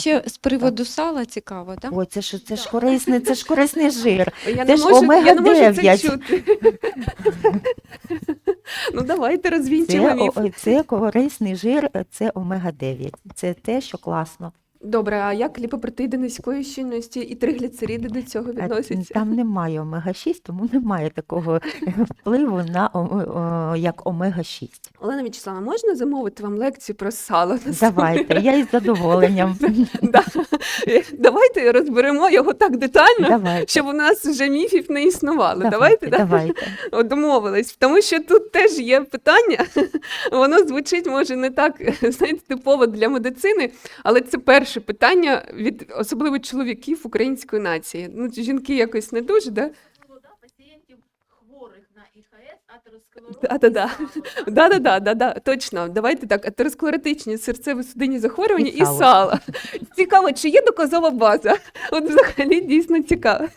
Ще з приводу сала цікаво, так? О, це ж це ж корисний, це ж корисний жир. Я Це не ж можу, я не можу це омега-дев'ять. чути. Ну давайте Це, міф. о- це корисний жир, це омега-9. Це те, що класно. Добре, а як ліпопротеїди низької щільності і тригліцериди до цього відносяться? Там немає омега-6, тому немає такого впливу на о- о- як омега-6. Олена Вячеславна, можна замовити вам лекцію про сало? на Давайте, я із задоволенням. Давайте розберемо його так детально, щоб у нас вже міфів не існувало. Давайте, Давайте, Домовились. Тому що тут теж є питання. Воно звучить, може, не так знаєте, типово для медицини, але це перше питання від особливо чоловіків української нації. Ну, жінки якось не дуже, да? Да-да-да. і Да, да, да, да, да, точно. Давайте так. Атеросклеротичні серцево-судинні захворювання І і сало. сало. Цікаво, чи є доказова база? От взагалі дійсно цікаво.